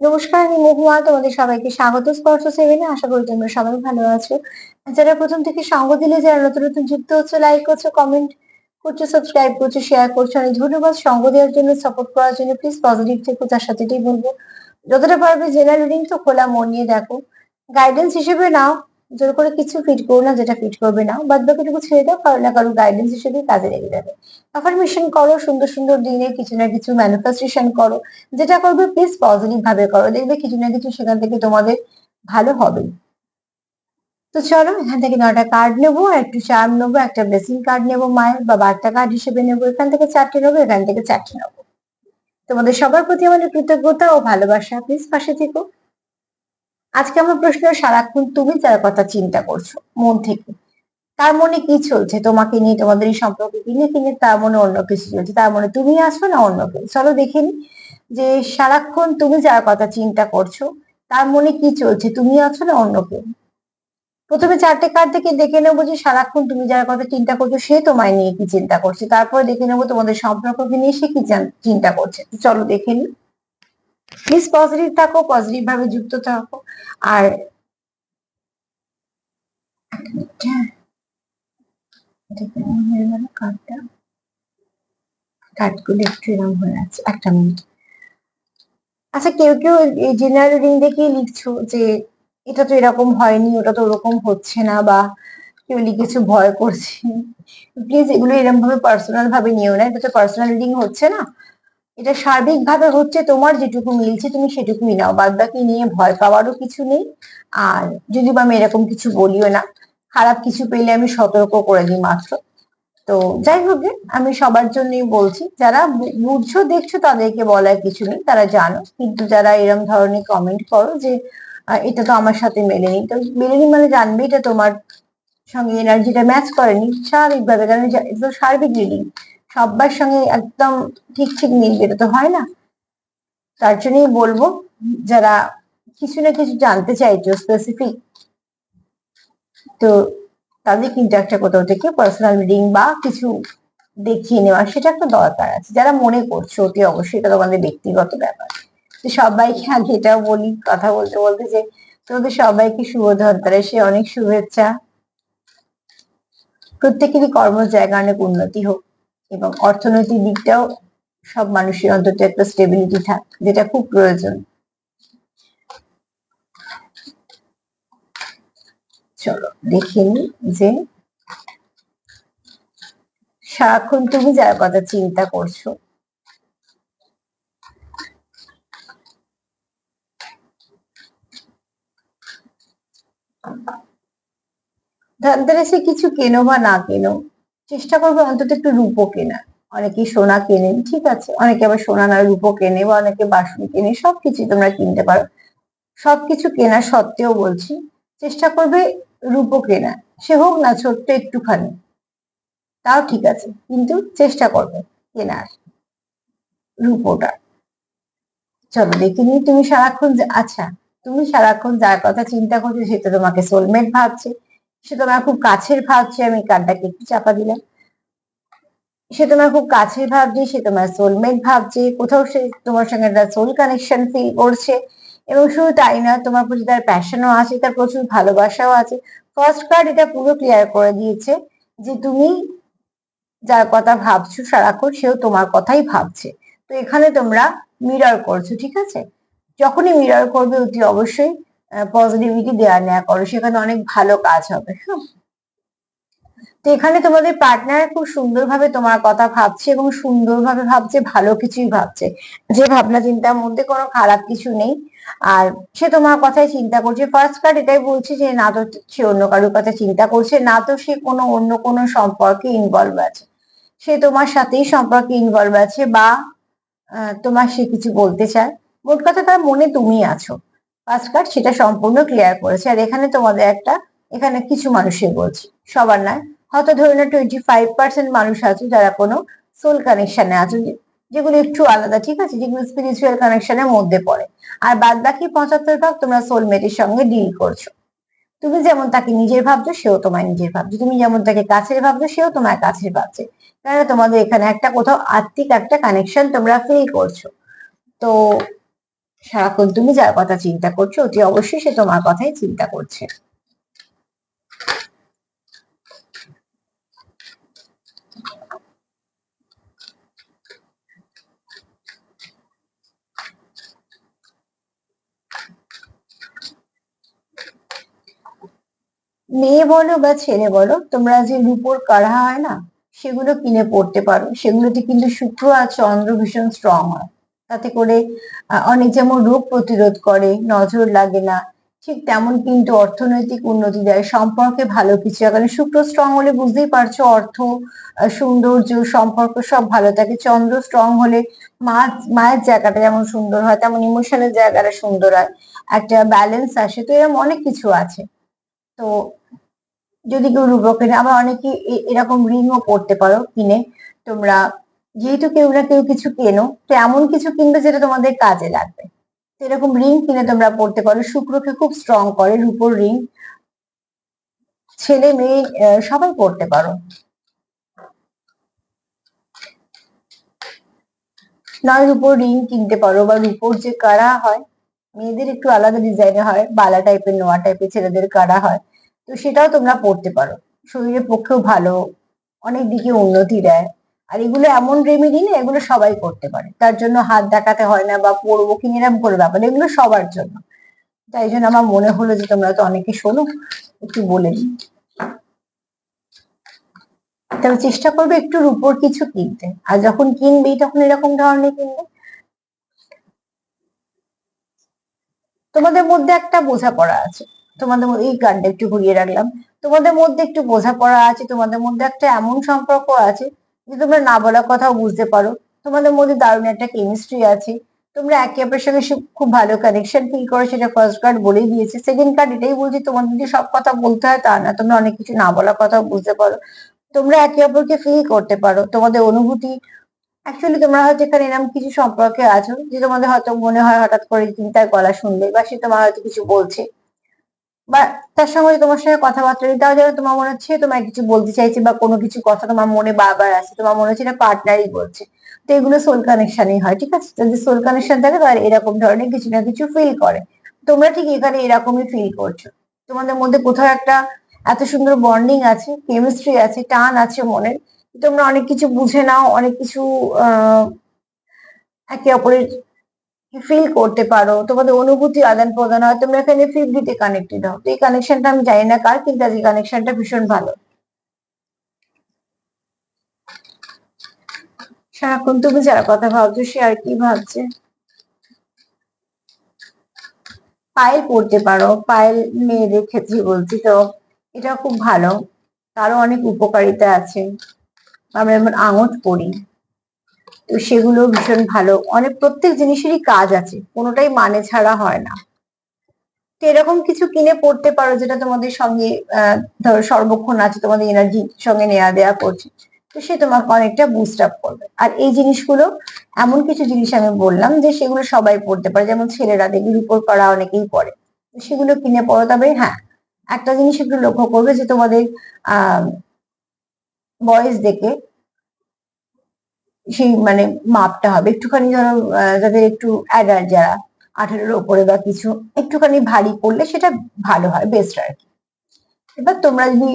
নমস্কার, আমি মহুয়া। তোমাদের সবাইকে স্বাগত স্পর্শ সেভেনে। আশা করি তোমরা সবাই ভালো আছো। যারা প্রথম থেকে সঙ্গ দিলে, যারা নতুন নতুন যুক্ত হচ্ছে লাইক করছ কমেন্ট করছ সাবস্ক্রাইব করছ শেয়ার করছ, অনেক ধন্যবাদ। সঙ্গ দেওয়ার জন্য সাপোর্ট করার জন্য প্লিজ পজিটিভ থেকো তার সাথে বলব। যতটা পারবে জেনারেল রিডিং তো খোলা মন নিয়ে দেখো। গাইডেন্স হিসেবে নাও। জোর করে কিছু ফিট করো না যেটা ফিট করবে না। বাদ বাকিটুকু ছেড়ে দাও কারও না কারও গাইডেন্স হিসেবে কাজে লেগে যাবে। অ্যাফার্মেশন করো, সুন্দর সুন্দর দিনে কিছু না কিছু ম্যানিফেস্টেশন করো, যেটা করবে প্লিজ পজিটিভ ভাবে করো। দেখবে কিছু না কিছু সেখান থেকে তোমাদের ভালো হবে। তো চলো, এখান থেকে নটা কার্ড নেব, একটু চার্ম নেব, একটা ব্লেসিং কার্ড নেব, মায়ের বা বার্তা কার্ড হিসেবে নেব, এখান থেকে চারটে নেব, এখান থেকে চারটে নেব। তোমাদের সবার প্রতি আমাদের কৃতজ্ঞতা ও ভালোবাসা। প্লিজ পাশে থেকো। আজকে আমার প্রশ্ন সারাক্ষণ তুমি যার কথা চিন্তা করছ, মন থেকে। তার মনে কি চলছে? তোমাকে নিয়ে, তোমাদের এই সম্পর্ক কি নিয়ে কিনে তার মনে অন্য কিছু চলছে? তার মনে তুমি আসবে না অন্য কেউ? চলো দেখে নি যে সারাক্ষণ তুমি যার কথা চিন্তা করছ, তার মনে কি চলছে? তুমি আছো না অন্য কেউ? প্রথমে চারটে কার্ড থেকে দেখে নেব যে সারাক্ষণ তুমি যার কথা চিন্তা করছ, সে তোমায় নিয়ে কি চিন্তা করছে? তারপরে দেখে নেব তোমাদের সম্পর্ককে নিয়ে সে কি চিন্তা করছে। চলো দেখে নি। প্লিজ পজিটিভ থাকো পজিটিভ ভাবে যুক্ত থাকো। আর কার্ডটা? আচ্ছা কেউ কেউ জেনারেল রিডিং দেখে লিখছো যে এটা তো এরকম হয়নি, ওটা তো ওরকম হচ্ছে না বা কেউ লিখেছো ভয় করছে। প্লিজ এগুলো এরকম ভাবে পার্সোনাল ভাবে নিও না, এটা তো পার্সোনাল রিডিং হচ্ছে না। এটা সার্বিক ভাবে হচ্ছে তোমার যেটুকু মিলছে তুমি সেটুকুই নাও। বাদ বাকি নিয়ে ভয় পাওয়ারও কিছু নেই। আর যদি বা আমি এরকম কিছু বলিও না, খারাপ কিছু পেলে আমি সতর্ক করে দিই মাত্র। তো যাই হোক আমি সবার জন্যই বলছি, যারা বুঝছ, দেখছ তাদেরকে বলার কিছু নেই, তারা জানো। কিন্তু যারা এরম ধরনের কমেন্ট করো যে এটা তো আমার সাথে মেলেনি, তো মেলেনি মানে জানবে এটা তোমার সঙ্গে এনার্জিটা ম্যাচ করেনি। স্বাভাবিকভাবে কারণ সার্বিক রিডিং সবার সঙ্গে একদম ঠিক ঠিক মিলবে এটা তো হয় না? তার জন্যই বলব, যারা কিছু না কিছু জানতে চাইছো স্পেসিফিক তো তাদের কিন্তু একটা কোথাও থেকে পার্সোনাল রিডিং বা কিছু দেখিয়ে নেওয়া সেটা একটা দরকার আছে। যারা মনে করছ অতি অবশ্যই এটা তোমাদের ব্যক্তিগত ব্যাপার। তো সবাইকে আগে এটাও বলি, কথা বলতে বলতে যে তোমাদের সবাইকে শুভ সে অনেক শুভেচ্ছা। প্রত্যেকেরই কর্ম জায়গা অনেক উন্নতি হোক। এবং অর্থনৈতিক দিকটাও সব মানুষের অন্তত একটা স্টেবিলিটি থাক, যেটা খুব প্রয়োজন। চলো, দেখে যে সারাক্ষণ তুমি যার কথা চিন্তা করছ, ধনতেরাসে কিছু কেনো বা না কেনো চেষ্টা করবে অন্তত একটু রূপো কেনা। অনেকে সোনা কেনেন, ঠিক আছে? অনেকে আবার সোনা না রূপো কেনে বা অনেকে বাসন কেনে সবকিছু তোমরা কিনতে পারো। সবকিছু কেনা সত্ত্বেও বলছি, চেষ্টা করবে রূপো কেনা। সে হোক না ছোট্ট একটুখানি। তাও ঠিক আছে, কিন্তু চেষ্টা করবে কেনার রূপোটা। চলো, দেখে নিই তুমি সারাক্ষণ আচ্ছা তুমি সারাক্ষণ যার কথা চিন্তা করছ সে তো তোমাকে সোলমেট ভাবছে। সে তোমার খুব কাছের ভাবছে আমি কার্ডটাকে একটু চাপা দিলাম। সে তোমার খুব কাছের ভাবছে সে তোমার সোলমেট ভাবছে কোথাও সে তোমার সঙ্গে একটা সোল কানেকশন ফিল করছে। এবং শুধু তাই না, তোমার প্রতি তার প্যাশনও আছে, তার প্রচুর ভালোবাসাও আছে। ফার্স্ট কার্ড এটা পুরো ক্লিয়ার করে দিয়েছে যে, তুমি যার কথা ভাবছ সারাক্ষণ, সেও তোমার কথাই ভাবছে। তো এখানে তোমরা মিরর করছ, ঠিক আছে? যখনই মিরর করবে, অতি অবশ্যই পজিটিভিটি দেওয়া নেওয়া করো, সেখানে অনেক ভালো কাজ হবে হ্যাঁ? তো এখানে তোমাদের পার্টনার খুব সুন্দরভাবে তোমার কথা ভাবছে এবং সুন্দরভাবে ভাবছে, ভালো কিছুই ভাবছে। যে ভাবনা চিন্তার মধ্যে কোনো খারাপ কিছু নেই। আর সে তোমার কথাই চিন্তা করছে। ফার্স্ট কার্ড এটাই বলছে যে, না তো সে অন্য কারোর কথা চিন্তা করছে, না তো সে কোনো অন্য কোনো সম্পর্কে ইনভলভ আছে। সে তোমার সাথেই সম্পর্কে ইনভলভ আছে বা তোমার সে কিছু বলতে চায়। মোট কথা তার মনে তুমি আছো। ফার্স্ট কার্ড সেটা সম্পূর্ণ ক্লিয়ার করেছে। আর এখানে তোমাদের একটা, এখানে কিছু মানুষের বলছি। সবার নয়, হয়তো ধরে না টোয়েন্টি ফাইভ পার্সেন্ট মানুষ আছে যারা কোনো সোল কানেকশনে আছে যেগুলো একটু আলাদা, ঠিক আছে? যেগুলো স্পিরিচুয়াল কানেকশনের মধ্যে পড়ে। আর বাদ বাকি পঁচাত্তর ভাগ তোমরা সোলমেটের সঙ্গে ডিল করছ। তুমি যেমন তাকে নিজের ভাবছ, সেও তোমায় নিজের ভাবছ। তুমি যেমন তাকে কাছের ভাবছ, সেও তোমার কাছের ভাবছে। কেননা তোমাদের এখানে একটা কোথাও আত্মিক একটা কানেকশন তোমরা ফিল করছ। তো সারাক্ষণ তুমি যার কথা চিন্তা করছ অতি অবশ্যই সে তোমার কথাই চিন্তা করছে। মেয়ে বলো বা ছেলে বলো, তোমরা যে রূপোর কাড়া হয় না, সেগুলো কিনে পড়তে পারো। সেগুলোতে কিন্তু শুক্র আর চন্দ্র ভীষণ স্ট্রং হয়। তাতে করে অনেক যেমন রোগ প্রতিরোধ করে, নজর লাগে না, ঠিক তেমন কিন্তু অর্থনৈতিক উন্নতি দেয়, সম্পর্কে ভালো কিছু। কারণ শুক্র স্ট্রং হলে বুঝতেই পারছ অর্থ সৌন্দর্য, সম্পর্ক সব ভালো থাকে। চন্দ্র স্ট্রং হলে মা মায়ের জায়গাটা যেমন সুন্দর হয়, তেমন ইমোশনের জায়গাটা সুন্দর হয়। একটা ব্যালেন্স আসে, তো এরকম অনেক কিছু আছে। তো যদি কেউ রূপক কেনে, আবার অনেকে এরকম রিংও পড়তে পারো কিনে। তোমরা যেহেতু কেউ না কেউ কিছু কেনো, তো এমন কিছু কিনবে যেটা তোমাদের কাজে লাগবে। এরকম রিং কিনে তোমরা পড়তে পারো, শুক্রকে খুব স্ট্রং করে, রূপোর রিং। ছেলে মেয়ে সবাই পড়তে পারো। নয় রূপোর রিং কিনতে পারো, বা রূপোর যে কাড়া হয়, মেয়েদের একটু আলাদা ডিজাইনের হয়, বালা টাইপের নোয়া টাইপের ছেলেদের কাড়া হয়, তো সেটাও তোমরা পড়তে পারো। শরীরের পক্ষেও ভালো, অনেক দিকে উন্নতি দেয়। আর এগুলো এমন রেমেডি না এগুলো সবাই করতে পারে। তার জন্য হাত দেখাতে হয় না বা পড়ব কি এরকম করে ব্যাপার এগুলো সবার জন্য। তাই জন্য আমার মনে হলো যে তোমরা তো অনেকে শোনো, একটু বলে দিই। তবে চেষ্টা করবে একটু রূপোর কিছু কিনতে। আর যখন কিনবেই, তখন এরকম ধরনের কিনবে। তোমাদের মধ্যে একটা বোঝাপড়া আছে। তোমাদের এই গানটা একটু ঘুরিয়ে রাখলাম। তোমাদের মধ্যে একটু বোঝাপড়া আছে, তোমাদের মধ্যে একটা এমন সম্পর্ক আছে যে তোমরা না বলা কথাও বুঝতে পারো। তোমাদের মধ্যে দারুণ একটা কেমিস্ট্রি আছে। তোমরা একে অপরের সঙ্গে খুব ভালো কানেকশন ফিল করো, সেটা ফার্স্ট কার্ড বলেই দিয়েছে। সেকেন্ড কার্ড এটাই বলছি, তোমাদের যদি সব কথা বলতে হয় তা না, তোমরা অনেক কিছু না বলা কথাও বুঝতে পারো। তোমরা একে অপরকে ফিল করতে পারো, তোমাদের অনুভূতি। অ্যাকচুয়ালি তোমরা হয়তো এখানে এরকম কিছু সম্পর্কে আছো, যে তোমাদের হয়তো মনে হয় হঠাৎ করে তুমি তার গলা শুনলে বা সে তোমার হয়তো কিছু বলছে। বা তার সঙ্গে তোমার সঙ্গে কথাবার্তা তাও যেন তোমার মনে হচ্ছে তোমার কিছু বলতে চাইছে বা কোনো কিছু কথা তোমার মনে বারবার আসছে, তোমার মনে হচ্ছে এটা পার্টনারই বলছে তো এগুলো সোল কানেকশনই হয়, ঠিক আছে? যদি সোল কানেকশন থাকে, তাহলে এরকম ধরনের কিছু না কিছু ফিল করে। তোমরা ঠিক এখানে এরকমই ফিল করছ। তোমাদের মধ্যে কোথাও একটা এত সুন্দর বন্ডিং আছে কেমিস্ট্রি আছে, টান আছে মনের, তোমরা অনেক কিছু বুঝে নাও, অনেক কিছু, আহ, একে অপরের ফিল করতে পারো, তোমাদের অনুভূতি আদান প্রদান হয়, তোমরা এখানে ফিফটিতে কানেক্টেড হও। তো এই কানেকশনটা আমি জানি না কার, কিন্তু আজকে কানেকশনটা ভীষণ ভালো। সারাক্ষণ তুমি যার কথা ভাবছ সে আর কি ভাবছে? পায়েল পড়তে পারো পায়েল মেয়েদের ক্ষেত্রে বলছি তো এটা খুব ভালো। তারও অনেক উপকারিতা আছে। আমরা যেমন আঙট পড়ি সেগুলো ভীষণ ভালো। অনেক প্রত্যেক জিনিসেরই কাজ আছে, কোনোটাই মানে ছাড়া হয় না। তো এরকম কিছু কিনে পড়তে পারো যেটা তোমাদের সঙ্গে ধরো সর্বক্ষণ আছে, তোমাদের এনার্জি সঙ্গে নেওয়া দেওয়া করছে, তো সে তোমাকে অনেকটা বুস্ট আপ করবে। আর এই জিনিসগুলো, এমন কিছু জিনিস আমি বললাম যে সেগুলো সবাই পড়তে পারে, যেমন ছেলেরা দেখবি উপর করা অনেকেই পড়ে। তো সেগুলো কিনে পড়ো, তবে হ্যাঁ একটা জিনিস একটু লক্ষ্য করবে যে তোমাদের, আহ বয়স দেখে সেই মানে মাপটা হবে। একটুখানি ধরো যাদের একটু অ্যাডাল্ট যারা, আঠারোর ওপরে বা কিছু, একটুখানি ভারী পড়লে সেটা ভালো হয় বেস্ট আর কি। এবার তোমরা যদি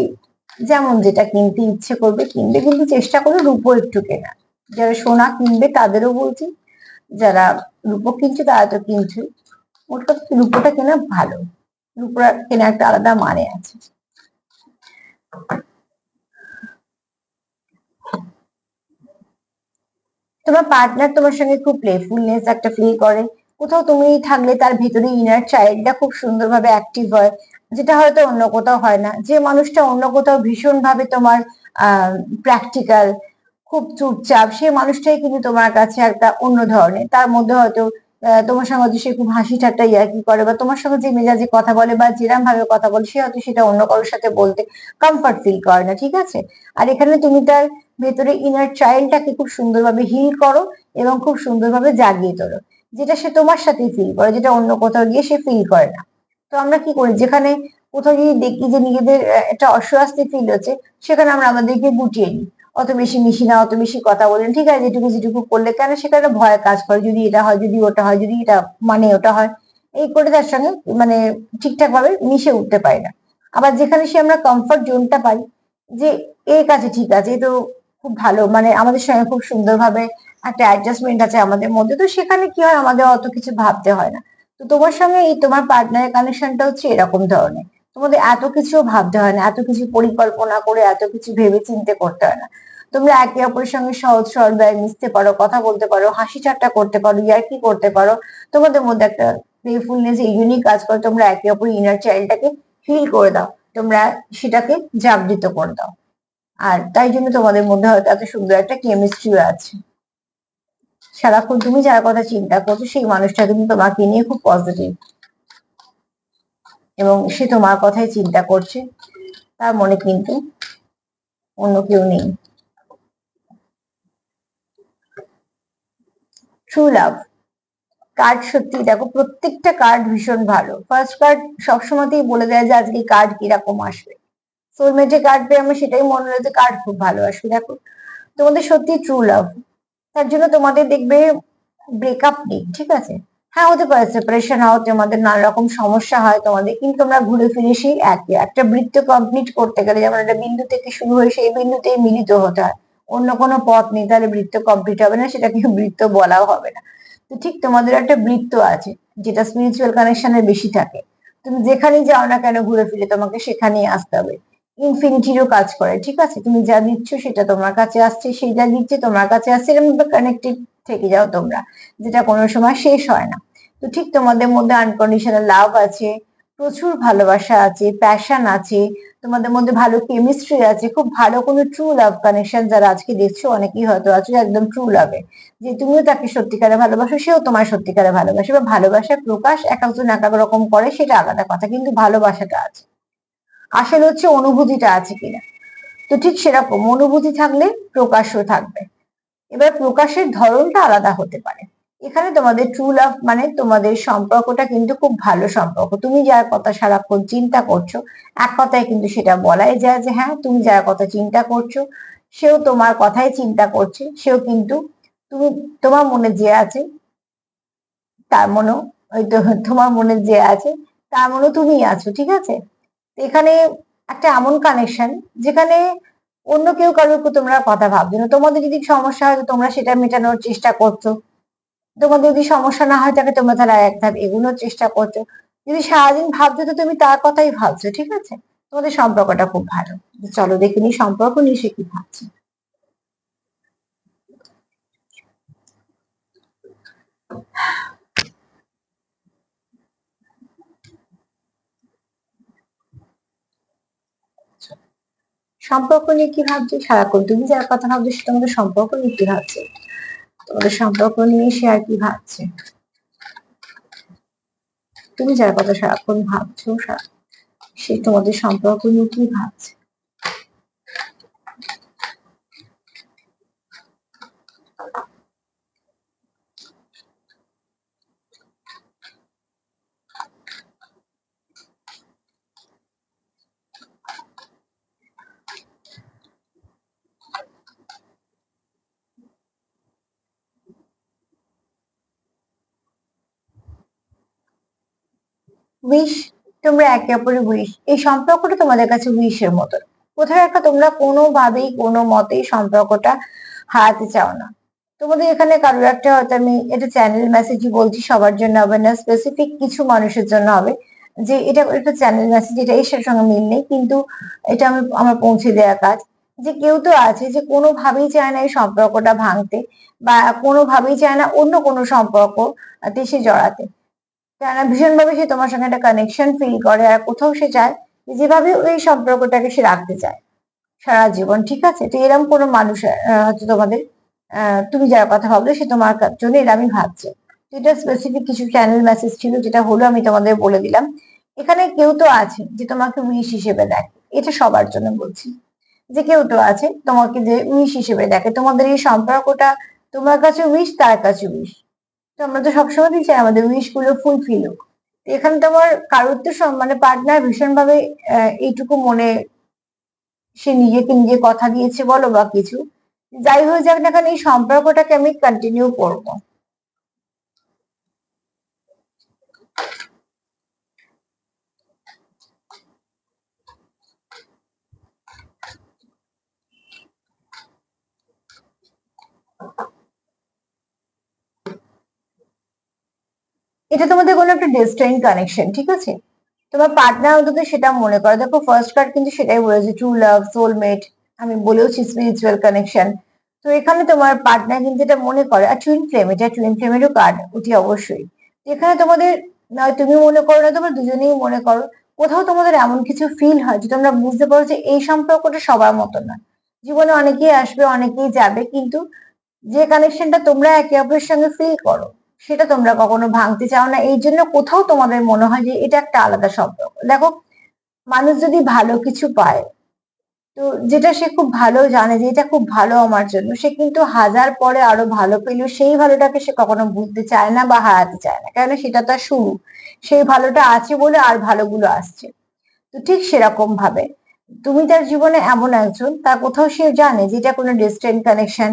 যেমন যেটা কিনতে ইচ্ছে করবে, কিনবে, কিন্তু চেষ্টা করো রূপো একটু কেনা যারা সোনা কিনবে, তাদেরও বলছি, যারা রূপো কিনছে, তারা তো কিনছে। মোট কথা রূপোটা কেনা ভালো। রূপোটা কেনা একটা আলাদা মানে আছে। তোমার পার্টনার তোমার সঙ্গে খুব প্লেফুলনেস একটা ফিল করে। কোথাও তুমি থাকলে তার ভেতরে ইনার চাইল্ডটা খুব সুন্দরভাবে অ্যাক্টিভ হয়, যেটা হয়তো অন্য কোথাও হয় না। যে মানুষটা অন্য কোথাও ভীষণ ভাবে তোমার প্র্যাকটিক্যাল খুব চুপচাপ সেই মানুষটাই কিন্তু তোমার কাছে একটা অন্য ধরনের। তার মধ্যে হয়তো তোমার সঙ্গে হয়তো সে খুব হাসি ঠাট্টা ইয়ার্কি করে, বা তোমার সঙ্গে যে মেজাজে কথা বলে বা যেরাম ভাবে কথা বলে, সে হয়তো সেটা অন্য কারোর সাথে বলতে কমফর্ট ফিল করে না, ঠিক আছে? আর এখানে তুমি তার ভেতরে ইনার চাইল্ডটাকে খুব সুন্দরভাবে হিল করো এবং খুব সুন্দরভাবে জাগিয়ে তোলো, যেটা সে তোমার সাথেই ফিল করে, যেটা অন্য কোথাও গিয়ে সে ফিল করে না। তো আমরা কি করি, যেখানে কোথাও যদি দেখি যে নিজেদের একটা অস্বস্তি ফিল হচ্ছে, সেখানে আমরা আমাদেরকে গুটিয়ে নিই। অত বেশি মিশি না অত বেশি কথা বলেন, ঠিক আছে, যেটুকু যেটুকু করলে কেন সেখানে ভয় কাজ করে, যদি এটা হয়, যদি ওটা হয়, যদি এটা মানে ওটা হয়, এই করে তার সঙ্গে মানে ঠিকঠাক ভাবে মিশে উঠতে পারি না। আবার যেখানে সে আমরা কমফর্ট জোনটা পাই, যে এর কাছে ঠিক আছে, এ তো খুব ভালো মানে আমাদের সঙ্গে খুব সুন্দরভাবে একটা অ্যাডজাস্টমেন্ট আছে আমাদের মধ্যে, তো সেখানে কি হয়, আমাদের অত কিছু ভাবতে হয় না। তো তোমার সঙ্গে এই তোমার পার্টনারের কানেকশনটা হচ্ছে এরকম ধরনের। তোমাদের এত কিছু ভাবতে হয় না, এত কিছু পরিকল্পনা করে এত কিছু ভেবে চিন্তে করতে হয় না। তোমরা একে অপরের সঙ্গে সহজ, সরল ব্যয় মিশতে পারো, কথা বলতে পারো, হাসি ঠাট্টা করতে পারো, ইয়ার্কি করতে পারো। তোমাদের মধ্যে একটা প্লেফুলনেস ইউনিক কাজ করে তোমরা একে অপর ইনার চাইল্ডটাকে ফিল করে দাও, তোমরা সেটাকে জাগৃত করে দাও। আর তাই জন্য তোমাদের মধ্যে হয়তো এত সুন্দর একটা কেমিস্ট্রিও আছে। সারাক্ষণ তুমি যার কথা চিন্তা করছ, সেই মানুষটা কিন্তু তোমাকে নিয়ে খুব পজিটিভ এবং সে তোমার কথাই চিন্তা করছে। তার মনে কিন্তু অন্য কেউ নেই। ট্রু লাভ কার্ড সত্যি, দেখো, প্রত্যেকটা কার্ড ভীষণ ভালো। ফার্স্ট কার্ড সবসময়তেই বলে দেয় যে, আজকে কার্ড কীরকম আসবে। সোলমেটে কার্ড পেয়ে আমার সেটাই মনে হলো যে কার্ড খুব ভালো আসবে, দেখো। তোমাদের সত্যি ট্রু লাভ তার জন্য তোমাদের দেখবে ব্রেকআপ নেই, ঠিক আছে? হ্যাঁ হতে পারে সেপারেশন হওয়া তোমাদের নানা রকম সমস্যা হয়, তোমাদের, কিন্তু তোমরা ঘুরে ফিরে সেই একই। একটা বৃত্ত কমপ্লিট করতে গেলে যেমন একটা বিন্দু থেকে শুরু হয়ে সেই বিন্দুতেই মিলিত হতে হয়। অন্য কোনো পথ নেই, তাহলে বৃত্ত কমপ্লিট হবে না, সেটাকে বৃত্ত বলাও হবে না। তো ঠিক তোমাদের একটা বৃত্ত আছে, যেটা স্পিরিচুয়াল কানেকশনের বেশি থাকে। তুমি যেখানেই যাও না কেন ঘুরে ফিরে, তোমাকে সেখানেই আসতে হবে। ইনফিনিটিরও কাজ করে, ঠিক আছে? তুমি যা দিচ্ছ সেটা তোমার কাছে আসছে সেইটা দিচ্ছে তোমার কাছে আসছে, এরকম কানেক্টেড থেকে যাও তোমরা, যেটা কোনো সময় শেষ হয় না। তো ঠিক তোমাদের মধ্যে আনকন্ডিশনাল লাভ আছে, প্রচুর ভালোবাসা আছে প্যাশন আছে, তোমাদের মধ্যে ভালো কেমিস্ট্রি আছে, খুব ভালো কোনো ট্রু লাভ কানেকশন যারা আজকে দেখছ, অনেকেই হয়তো আছে একদম ট্রু লাভে যে তুমিও তাকে সত্যিকারে ভালোবাসো, সেও তোমার সত্যিকারে ভালোবাসে বা ভালোবাসার প্রকাশ এক একজন এক এক রকম করে, সেটা আলাদা কথা, কিন্তু ভালোবাসাটা আছে। আসলে হচ্ছে অনুভূতিটা আছে কিনা। তো ঠিক সেরকম, অনুভূতি থাকলে প্রকাশও থাকবে। এবার প্রকাশের ধরনটা আলাদা হতে পারে। এখানে তোমাদের ট্রু লাভ মানে তোমাদের সম্পর্কটা কিন্তু খুব ভালো সম্পর্ক। তুমি যার কথা সারাক্ষণ চিন্তা করছ, এক কথায় কিন্তু সেটা বলাই যায় যে হ্যাঁ তুমি যার কথা চিন্তা করছ, সেও তোমার কথাই চিন্তা করছে, সেও কিন্তু তুমি, তোমার মনে যে আছে, তার মনেও ওই তো তোমার মনে যে আছে, তার মনে তুমি আছো, ঠিক আছে? এখানে একটা এমন কানেকশন যেখানে অন্য কেউ কারোর তোমরা কথা ভাবছ না। তোমাদের যদি সমস্যা হয় তোমরা সেটা মেটানোর চেষ্টা করছ। তোমাদের যদি সমস্যা না হয় তাকে তোমরা তারা এক ধাপ এগুনোর চেষ্টা করছ। যদি সারাদিন ভাবছ তো তুমি তার কথাই ভাবছ, ঠিক আছে? তোমাদের সম্পর্কটা খুব ভালো। চলো দেখে নি সম্পর্ক নিয়ে সে কি ভাবছে। সম্পর্ক নিয়ে কি ভাবছ? সারাক্ষণ তুমি যার কথা ভাবছ, সে তোমাদের সম্পর্ক নিয়ে কি ভাবছে? তোমাদের সম্পর্ক নিয়ে সে আর কি ভাবছে? তুমি যার কথা সারাক্ষণ ভাবছ, সে তোমাদের সম্পর্ক নিয়ে কি ভাবছে? উইশ তোমরা একে অপরে উইশ এই সম্পর্কটা তোমাদের কাছে উইশের মতো কোথাও একটা তোমরা কোনোভাবেই, কোনো মতেই সম্পর্কটা হারাতে চাও না। তোমাদের এখানে কারোর একটা হয়তো আমি এটা চ্যানেল মেসেজই বলছি, সবার জন্য হবে না স্পেসিফিক কিছু মানুষের জন্য হবে। যে এটা একটা চ্যানেল মেসেজ এটা এসের সঙ্গে মিল নেই, কিন্তু এটা আমি, আমার পৌঁছে দেওয়া কাজ। যে কেউ তো আছে যে কোনোভাবেই চায় না এই সম্পর্কটা ভাঙতে, বা কোনোভাবেই চায় না অন্য কোনো সম্পর্ক সে জড়াতে। কেননা ভীষণভাবে সে তোমার সঙ্গে একটা কানেকশন ফিল করে আর কোথাও সে চায় যেভাবে ওই সম্পর্কটাকে সে রাখতে চায়। সারা জীবন, ঠিক আছে? তো এরকম কোনো মানুষ হয়তো তোমাদের তুমি যার কথা ভাবলে সে তোমার জন্য এরমই ভাবছে। এটা স্পেসিফিক কিছু চ্যানেল মেসেজ ছিল যেটা হলো আমি তোমাদের বলে দিলাম। এখানে কেউ তো আছে যে তোমাকে উইশ হিসেবে দেখে। এটা সবার জন্য বলছি। যে কেউ তো আছে তোমাকে যে উইশ হিসেবে দেখে। তোমাদের এই সম্পর্কটা তোমার কাছে উইশ তার কাছে উইশ তো আমরা তো সবসময় চাই আমাদের উইশগুলো ফুলফিল হোক এখানে তো আমার কারোর তো মানে পার্টনার ভীষণভাবে এইটুকু মনে সে নিজেকে নিজে কথা দিয়েছে বলো বা কিছু। যাই হয়ে যাক না কেন এই সম্পর্কটাকে আমি কন্টিনিউ করব। এটা তোমাদের কোনো একটা ডেস্টাইন কানেকশন ঠিক আছে? তোমার পার্টনার অন্তত সেটা মনে করো। দেখো ফার্স্ট কার্ড কিন্তু সেটাই বলেছে ট্রু লাভ সোলমেট আমি বলেওছি স্পিরিচুয়াল কানেকশন তো এখানে তোমার পার্টনার কিন্তু এটা মনে করে, আর টুইন ফ্লেম এটা টুইন ফ্লেমেরও কার্ড অতি অবশ্যই। এখানে তোমাদের তুমি মনে করো না, তোমরা দুজনেই মনে করো। কোথাও তোমাদের এমন কিছু ফিল হয় যে তোমরা বুঝতে পারো যে এই সম্পর্কটা সবার মতো না। জীবনে অনেকেই আসবে, অনেকেই যাবে, কিন্তু যে কানেকশনটা তোমরা একে অপরের সঙ্গে ফিল করো সেটা তোমরা কখনো ভাঙতে চাও না। এই জন্য কোথাও তোমাদের মনে হয় যে এটা একটা আলাদা সম্পর্ক দেখো, মানুষ যদি ভালো কিছু পায়, তো যেটা সে খুব ভালো জানে যে এটা খুব ভালো আমার জন্য, সে কিন্তু হাজার পরে আরও ভালো পেলেও সেই ভালোটাকে সে কখনো বুঝতে চায় না বা হারাতে চায় না। কেন সেটা তার শুরু। সেই ভালোটা আছে বলে আর ভালোগুলো আসছে। তো ঠিক সেরকম ভাবে। তুমি তার জীবনে এমন একজন, তার কোথাও সে জানে যে এটা কোনো ডিস্টেন্ট কানেকশন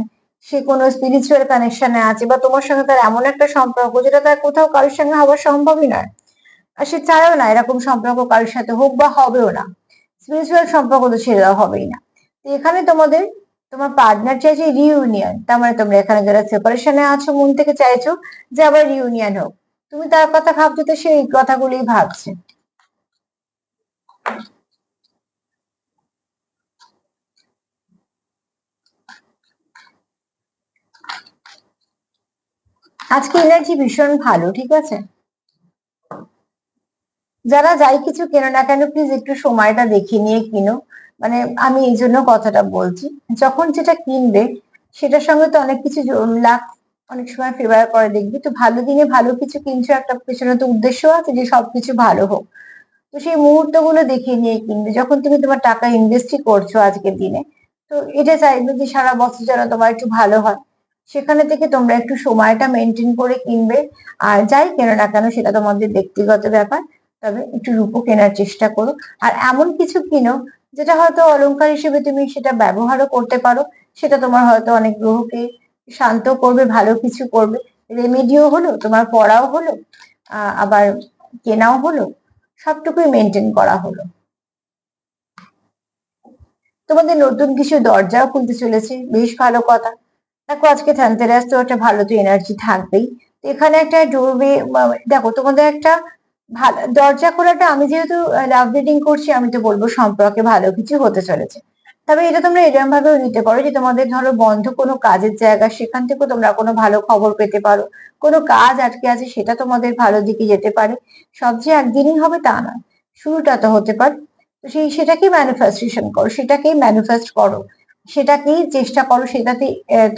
সে কোনো স্পিরিচুয়াল কানেকশনে আছে বা তোমার সঙ্গে তার এমন একটা সম্পর্ক যেটা তার কোথাও কারোর সঙ্গে হওয়া সম্ভবই নয়। আর সে চায়ও না এরকম সম্পর্ক কারোর সাথে হোক বা হবেও না। স্পিরিচুয়াল সম্পর্ক তো ছেড়ে দেওয়া হবেই না। তো এখানে তোমাদের, তোমার পার্টনার চাইছে রিউনিয়ন তার মানে তোমরা এখানে যারা সেপারেশনে আছো, মন থেকে চাইছো যে আবার রিউনিয়ন হোক। তুমি তার কথা ভাবছ তো সে এই কথাগুলোই ভাবছে। আজকে এনার্জি ভীষণ ভালো, ঠিক আছে? যারা যাই কিছু কেনো না কেন প্লিজ একটু সময়টা দেখে নিয়ে কিনো। মানে আমি এই জন্য কথাটা বলছি, যখন যেটা কিনবে, সেটার সঙ্গে তো অনেক কিছু লাখ অনেক সময় ফেভার করে দেখবি। তো ভালো দিনে ভালো কিছু কিনছো, একটা পেছনে তো উদ্দেশ্য আছে যে সবকিছু ভালো হোক। তো সেই মুহূর্তগুলো দেখে নিয়ে কিনবে। যখন তুমি তোমার টাকা ইনভেস্টই করছ আজকের দিনে, তো এটা চাইবে যে সারা বছর যেন তোমার একটু ভালো হয়। সেখানে থেকে তোমরা একটু সময়টা মেনটেন করে কিনবে। আর যাই কেনো না কেন, সেটা তোমাদের ব্যক্তিগত ব্যাপার, তবে একটু রূপো কেনার চেষ্টা করো। আর এমন কিছু কিনো, যেটা হয়তো অলংকার হিসেবে তুমি সেটা ব্যবহারও করতে পারো। সেটা তোমার হয়তো অনেক গ্রহকে শান্ত করবে, ভালো কিছু করবে। রেমেডিও হলো, তোমার পড়াও হলো আবার কেনাও হলো, সবটুকুই মেনটেন করা হলো। তোমাদের নতুন কিছু দরজাও খুলতে চলেছে, বেশ ভালো কথা। দেখো, আজকে ধনতেরাস তো একটা ভালো তো এনার্জি থাকবেই। তো এখানে একটা ডোরওয়ে দেখো, তোমাদের একটা ভালো, দরজা খোলাটা আমি যেহেতু লাভ রিডিং করছি, আমি তো বলব সম্পর্কে ভালো কিছু হতে চলেছে। তবে এটা তোমরা এরকম ভাবেও নিতে পারো যে, তোমাদের ধরো বন্ধ কোনো কাজের জায়গা, সেখান থেকেও তোমরা কোনো ভালো খবর পেতে পারো। কোনো কাজ আটকে আছে, সেটা তোমাদের ভালো দিকে যেতে পারে। সব যে একদিনই হবে তা না শুরুটা তো হতে পারে। সেই, সেটাকেই ম্যানিফেস্টেশন করো, সেটাকেই ম্যানিফেস্ট করো। সেটাকেই চেষ্টা করো, সেটাতে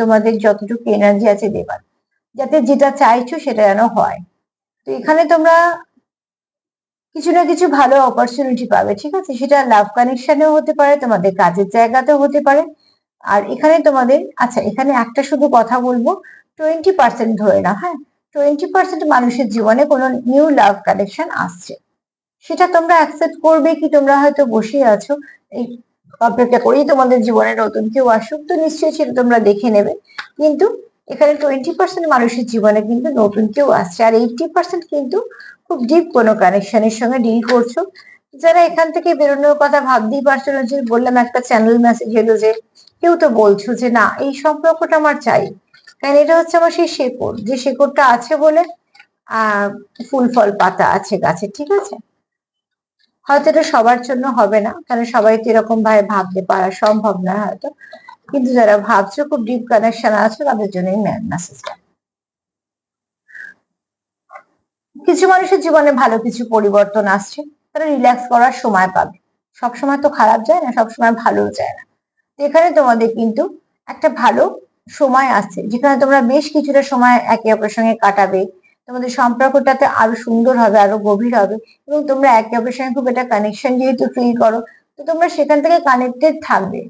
তোমাদের যতটুকু এনার্জি আছে দেবার। যাতে যেটা চাইছো সেটা যেন হয়। তো এখানে তোমরা কিছু না কিছু ভালো অপরচুনিটি পাবে, ঠিক আছে? সেটা লাভ কানেকশনেও হতে পারে, তোমাদের কাজের জায়গাতেও হতে পারে। আর এখানে তোমাদের আচ্ছা এখানে একটা শুধু কথা বলব টোয়েন্টি পার্সেন্ট ধরে না হ্যাঁ? টোয়েন্টি পার্সেন্ট মানুষের জীবনে কোনো নিউ লাভ কানেকশন আসছে। সেটা তোমরা অ্যাকসেপ্ট করবে কি তোমরা হয়তো বসে আছো, এই অপেক্ষা করেই তোমাদের জীবনে নতুন কেউ আসুক তো নিশ্চয়ই সেটা তোমরা দেখে নেবে। কিন্তু এখানে টোয়েন্টি পার্সেন্ট মানুষের জীবনে কিন্তু নতুন কেউ আসছে। আর এইটি পার্সেন্ট কিন্তু খুব ডিপ কোনো কানেকশনের সঙ্গে ডিল করছ। যারা এখান থেকে বেরোনোর কথা ভাবতেই পারছ না, যে বললাম একটা চ্যানেল মেসেজ এলো যে, কেউ তো বলছো যে, না, এই সম্পর্কটা আমার চাই। কারণ এটা হচ্ছে আমার সেই শেকড়। যে শেকড়টা আছে বলে, আহ, ফুল ফল পাতা আছে গাছে, ঠিক আছে? হয়তো এটা সবার জন্য হবে না। কারণ সবাই তো এরকম ভাবে ভাবতে পারা সম্ভব না হয়তো। কিন্তু যারা ভাবছ খুব ডিপ কানেকশন আছে, তাদের জন্যই মেসেজটা কিছু মানুষের জীবনে ভালো কিছু পরিবর্তন আসছে। তারা রিল্যাক্স করার সময় পাবে। সবসময় তো খারাপ যায় না, সবসময় ভালো যায় না। এখানে তোমাদের কিন্তু একটা ভালো সময় আসছে যেখানে তোমরা বেশ কিছুটা সময় একে অপরের সঙ্গে কাটাবে। তোমাদের সম্পর্কটাতে আরও সুন্দর হবে, আরও গভীর হবে এবং তোমরা একে অপরের সঙ্গে খুব একটা কানেকশন যেহেতু ফিল করো, তো তোমরা সেখান থেকে কানেক্টেড থাকবে।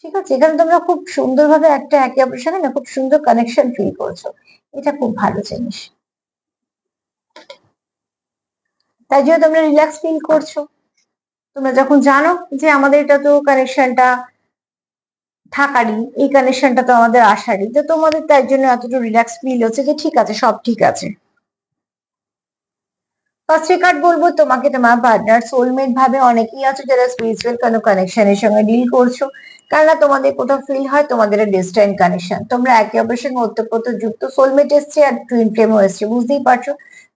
ঠিক আছে? এখানে তোমরা খুব সুন্দরভাবে একটা একে অপরের সঙ্গে না খুব সুন্দর কানেকশন ফিল করছ। এটা খুব ভালো জিনিস। তাই জন্য তোমরা রিল্যাক্স ফিল করছ। তোমরা যখন জানো যে আমাদের এটা তো কানেকশনটা থাকারই, এই কানেকশনটা তো আমাদের আসারই, তো তোমাদের তার জন্য এতটুকু রিল্যাক্স ফিল হচ্ছে যে ঠিক আছে, সব ঠিক আছে। ফার্স্ট কার্ড বলব, তোমাকে তোমার পার্টনার সোলমেট ভাবে অনেকেই আছে যারা স্পিরিচুয়াল কোনো কানেকশনের সঙ্গে ডিল করছ। কেননা তোমাদের কোথাও ফিল হয়, তোমাদের ডিস্টেন্ট কানেকশন তোমরা একে অপরের সঙ্গে ওতপ্রোত যুক্ত সোলমেট এসছে আর টুইন ফ্লেমও এসছে, বুঝতেই পারছ?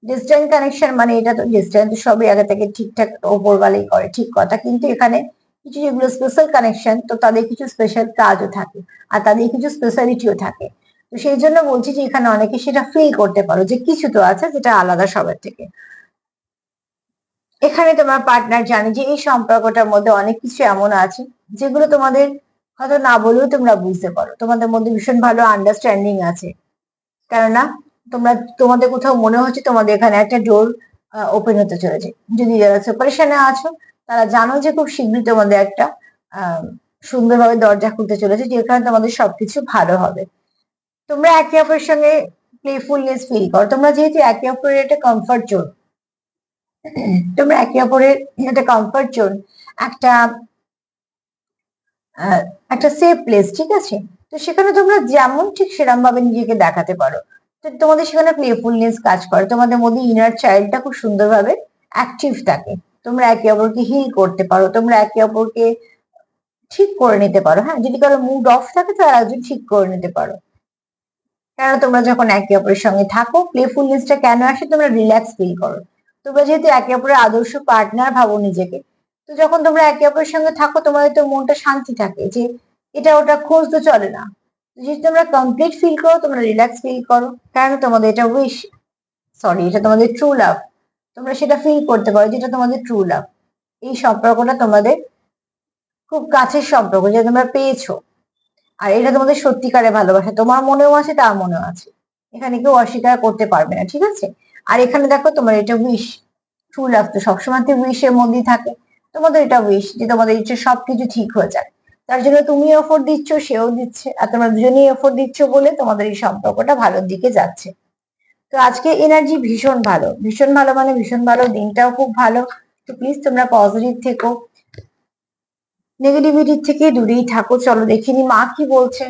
ডিস্টেন্ট কানেকশন মানে এটা তো ডিস্টেন্ট সবই আগে থেকে ঠিকঠাক ওপরওয়ালাই করে, ঠিক কথা। কিন্তু এখানে কিছু যেগুলো স্পেশাল কানেকশন তো তাদের কিছু স্পেশাল কাজও থাকে, আর তাদের কিছু স্পেশালিটিও থাকে। তো সেই জন্য বলছি যে, এখানে অনেকে সেটা ফিল করতে পারো যে, কিছু তো আছে যেটা আলাদা সবার থেকে। এখানে তোমার পার্টনার জানে যে এই সম্পর্কটার মধ্যে অনেক কিছু এমন আছে, যেগুলো তোমাদের হয়তো না বলেও তোমরা বুঝতে পারো। তোমাদের মধ্যে ভীষণ ভালো আন্ডারস্ট্যান্ডিং আছে। কেননা তোমরা, তোমাদের কোথাও মনে হচ্ছে তোমাদের এখানে একটা ডোর ওপেন হতে চলেছে। যদি যারা সেপারেশনে আছো, তারা জানো যে খুব শীঘ্রই তোমাদের একটা সুন্দরভাবে দরজা খুলতে চলেছে যেখানে তোমাদের সবকিছু ভালো হবে। তোমরা একে অপরের সঙ্গে প্লেফুলনেস ফিল করো। তোমরা যেহেতু একে অপরের একটা কমফর্ট জোন তোমরা একে অপরের একটা কমফর্ট জোন একটা একটা সেফ প্লেস ঠিক আছে? তো সেখানে তোমরা যেমন ঠিক সেরকম ভাবে নিজেকে দেখাতে পারো। তো তোমাদের সেখানে প্লেফুলনেস কাজ করে। তোমাদের মধ্যে ইনার চাইল্ডটা খুব সুন্দরভাবে অ্যাক্টিভ থাকে। তোমরা একে অপরকে হিল করতে পারো। তোমরা একে অপরকে ঠিক করে নিতে পারো। হ্যাঁ যদি কারও মুড অফ থাকে তো একজন ঠিক করে নিতে পারো। কেন তোমরা যখন একে অপরের সঙ্গে থাকো প্লেফুলনেসটা কেন আসে, তোমরা রিল্যাক্স ফিল করো। তোমরা যেহেতু একে অপরের আদর্শ পার্টনার ভাবো নিজেকে, তো যখন তোমরা একে অপরের সঙ্গে থাকো, তোমাদের তো মনটা শান্তি থাকে যে এটা ওটা খোঁজ তো চলে না। যদি তোমরা কমপ্লিট ফিল করো, তোমরা রিল্যাক্স ফিল করো, কারণ তোমাদের এটা উইশ সরি এটা তোমাদের ট্রু লাভ তোমরা সেটা ফিল করতে পারো যেটা তোমাদের ট্রু লাভ এই সম্পর্কটা তোমাদের খুব কাছের সম্পর্ক যেটা তোমরা পেয়েছ। আর এটা তোমাদের সত্যিকারে ভালোবাসা, তোমার মনেও আছে, তার মনেও আছে। এখানে কেউ অস্বীকার করতে পারবে না, ঠিক আছে? আর এখানে দেখো তোমার এটা উইশ ট্রু লাভ তো সবসময় উইশের মধ্যেই থাকে। তোমাদের এটা উইশ যে তোমাদের ইচ্ছে সবকিছু ঠিক হয়ে যায়। তার জন্য তুমি এফোর্ট দিচ্ছ, সেও দিচ্ছে। আর তোমরা দুজনেই এফোর্ট দিচ্ছ বলে তোমাদের এই সম্পর্কটা ভালোর দিকে যাচ্ছে। তো আজকে এনার্জি ভীষণ ভালো। ভীষণ ভালো মানে ভীষণ ভালো, দিনটাও খুব ভালো। তো প্লিজ তোমরা পজিটিভ থেকো। নেগেটিভিটির থেকে দূরেই থাকো। চলো দেখিনি মা কি বলছে?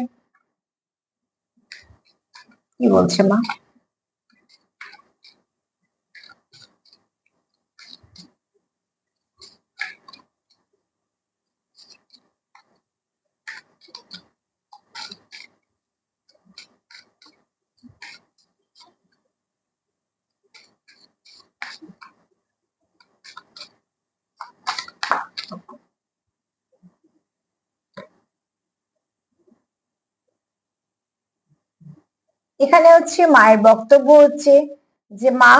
কি বলছে মা? এখানে হচ্ছে মায়ের বক্তব্য হচ্ছে যে মা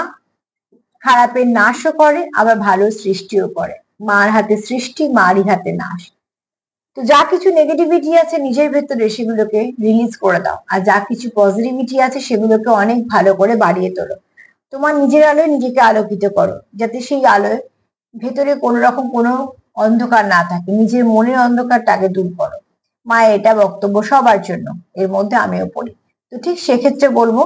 খারাপের নাশও করে, আবার ভালো সৃষ্টিও করে। মার হাতে সৃষ্টি, মারই হাতে নাশ। তো যা কিছু নেগেটিভিটি আছে নিজের ভেতরে সেগুলোকে রিলিজ করে দাও। আর যা কিছু পজিটিভিটি আছে সেগুলোকে অনেক ভালো করে বাড়িয়ে তোলো। তোমার নিজের আলোয় নিজেকে আলোকিত করো, যাতে সেই আলোয় ভেতরে কোনো রকম কোনো অন্ধকার না থাকে। নিজের মনের অন্ধকারটাকে দূর করো। মায়ের এটা বক্তব্য সবার জন্য। এর মধ্যে আমিও পড়ি। তো ঠিক সেক্ষেত্রে বলব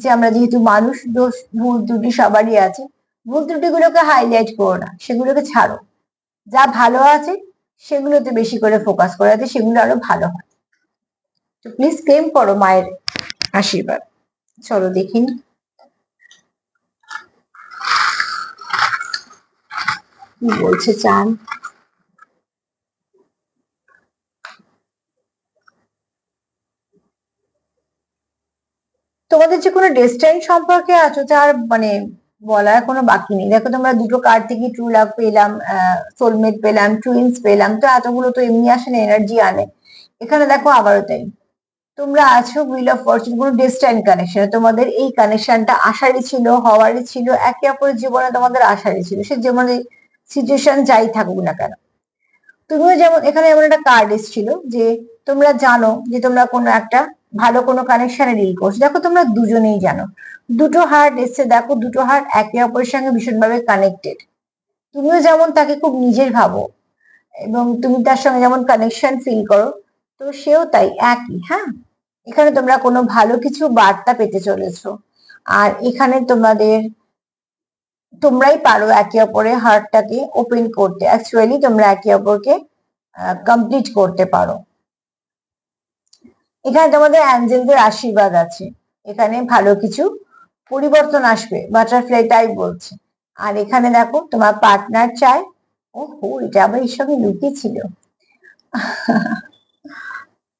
যে আমরা যেহেতু মানুষ, দোষ, ভুল ত্রুটি সবারই আছে, ভুল ত্রুটিগুলোকে হাইলাইট করো না, সেগুলোকে ছাড়ো। যা ভালো আছে, সেগুলোতে বেশি করে ফোকাস করে, যাতে সেগুলো আরও ভালো হয়। তো প্লিজ ক্লেম করো মায়ের আশীর্বাদ। চলো দেখিন কি বলছে চান তোমাদের যে কোনো ডেস্টাইন সম্পর্কে আছো, তার মানে বলার কোনো বাকি নেই। দেখো তোমরা দুটো কার্ড থেকে ট্রু লাভ পেলাম সোলমেট পেলাম টুইন্স পেলাম, তো এতগুলো তো এমনি আসে না এনার্জি আনে। এখানে দেখো আবারও তাই। তোমরা আছো উইল অফ ফরচুন কোনো ডেস্টাইন কানেকশন তোমাদের এই কানেকশনটা আসারই ছিল, হওয়ারই ছিল, একে অপরের জীবনে তোমাদের আসারই ছিল। সে যেমন সিচুয়েশন যাই থাকুক না কেন। তুমিও যেমন এখানে এমন একটা কার্ড এসেছিল যে তোমরা জানো যে তোমরা কোনো একটা ভালো কোনো কানেকশনে ডিল করছ। দেখো তোমরা দুজনেই জানো। দুটো হার্ট এসছে, দেখো দুটো হার্ট একে অপরের সঙ্গে ভীষণভাবে কানেক্টেড তুমিও যেমন তাকে খুব নিজের ভাবো, এবং তুমি তার সঙ্গে যেমন কানেকশন ফিল করো, তো সেও তাই, একই হ্যাঁ? এখানে তোমরা কোনো ভালো কিছু বার্তা পেতে চলেছো। আর এখানে তোমাদের, তোমরাই পারো একে অপরের হার্টটাকে ওপেন করতে। অ্যাকচুয়ালি তোমরা একে অপরকে কমপ্লিট করতে পারো। এখানে তোমাদের অ্যাঞ্জেলদের আশীর্বাদ আছে। এখানে ভালো কিছু পরিবর্তন আসবে বাটারফ্লাই তাই বলছে। আর এখানে দেখো, তোমার পার্টনার চায়। ও হো এটা আবার এর সঙ্গে লুকিয়ে ছিল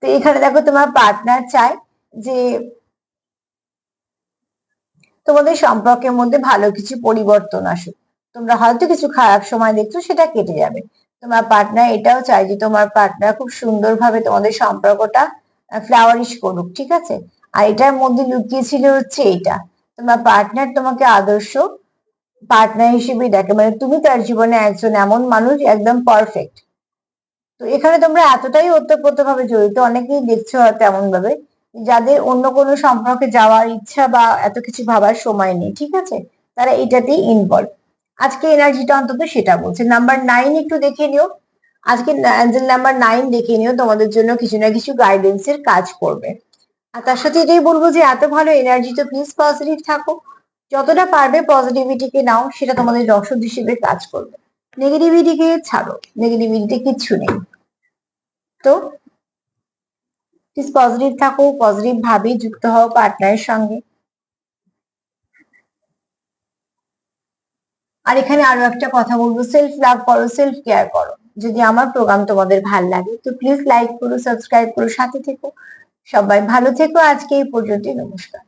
তো এখানে দেখো, তোমার পার্টনার চায় যে তোমাদের সম্পর্কের মধ্যে ভালো কিছু পরিবর্তন আসুক। তোমরা হয়তো কিছু খারাপ সময় দেখছ, সেটা কেটে যাবে। তোমার পার্টনার এটাও চায় যে তোমার পার্টনার খুব সুন্দরভাবে তোমাদের সম্পর্কটা ফ্লাওয়ারিশ করুক, ঠিক আছে? আর এটার মধ্যে লুকিয়ে ছিল হচ্ছে এটা। তোমার পার্টনার তোমাকে আদর্শ পার্টনার হিসেবে দেখে। মানে তুমি তার জীবনে একজন এমন মানুষ, একদম পারফেক্ট তো এখানে তোমরা এতটাই ওতপ্রোত ভাবে জড়িত, অনেকেই দেখছ হয়তো এমন ভাবে যাদের অন্য কোনো সম্পর্কে যাওয়ার ইচ্ছা বা এত কিছু ভাবার সময় নেই, ঠিক আছে? তারা এটাতেই ইনভলভ আজকে এনার্জিটা অন্তত সেটা বলছে। নাম্বার নাইন একটু দেখে নিও। আজকে অ্যাঞ্জেল নাম্বার নাইন দেখে নিও, তোমাদের জন্য কিছু না কিছু গাইডেন্স এর কাজ করবে। আর তার সাথে এটাই বলব যে, এত ভালো এনার্জি তো প্লিজ পজিটিভ থাকো। যতটা পারবে পজিটিভিটিকে নাও, সেটা তোমাদের রসদ হিসেবে কাজ করবে। নেগেটিভিটিকে ছাড়ো নেগেটিভিটিতে কিচ্ছু নেই। তো প্লিজ পজিটিভ থাকো পজিটিভ ভাবে যুক্ত হও পার্টনারের সঙ্গে। আর এখানে আরও একটা কথা বলব সেলফ লাভ করো সেলফ কেয়ার করো। যদি আমার প্রোগ্রাম তোমাদের ভালো লাগে, তো প্লিজ লাইক করো সাবস্ক্রাইব করো, সাথে থেকো। সবাই ভালো থেকো। আজকে এই পর্যন্ত নমস্কার।